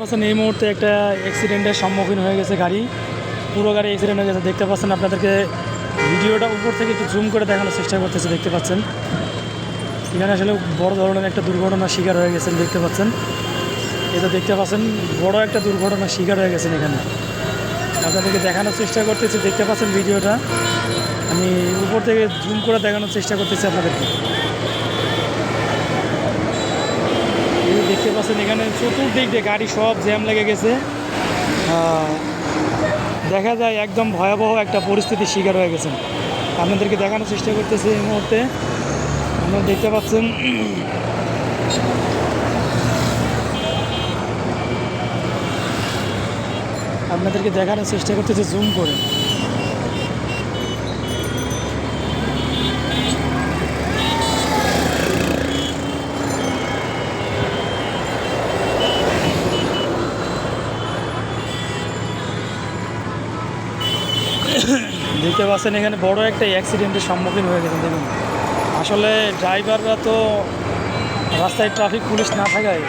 পাচ্ছেন এই মুহূর্তে একটা অ্যাক্সিডেন্টের সম্মুখীন হয়ে গেছে গাড়ি। পুরো গাড়ি অ্যাক্সিডেন্ট হয়ে গেছে, দেখতে পাচ্ছেন আপনাদেরকে ভিডিওটা উপর থেকে একটু জুম করে দেখানোর চেষ্টা করতেছে, দেখতে পাচ্ছেন। এখানে আসলে বড় ধরনের একটা দুর্ঘটনার শিকার হয়ে গেছেন, দেখতে পাচ্ছেন। এটা দেখতে পাচ্ছেন, বড় একটা দুর্ঘটনার শিকার হয়ে গেছেন এখানে। আপনাদেরকে দেখানোর চেষ্টা করতেছি, দেখতে পাচ্ছেন ভিডিওটা। আমি উপর থেকে জুম করে দেখানোর চেষ্টা করতেছি আপনাদেরকে। দেখতে পাচ্ছেন এখানে চতুর্দিক দিয়ে গাড়ি সব জ্যাম লেগে গেছে। আহ, দেখা যায় একদম ভয়াবহ একটা পরিস্থিতির শিকার হয়ে গেছেন। আপনাদেরকে দেখানোর চেষ্টা করতেছি এই মুহূর্তে। আপনারা দেখতে পাচ্ছেন আপনাদেরকে দেখানোর চেষ্টা করতেছি জুম করে। দেখতে পাচ্ছেন এখানে বড় একটা অ্যাক্সিডেন্টের সম্মুখীন হয়ে গেছেন, দেখুন। আসলে ড্রাইভাররা তো রাস্তায় ট্রাফিক পুলিশ না থাকায়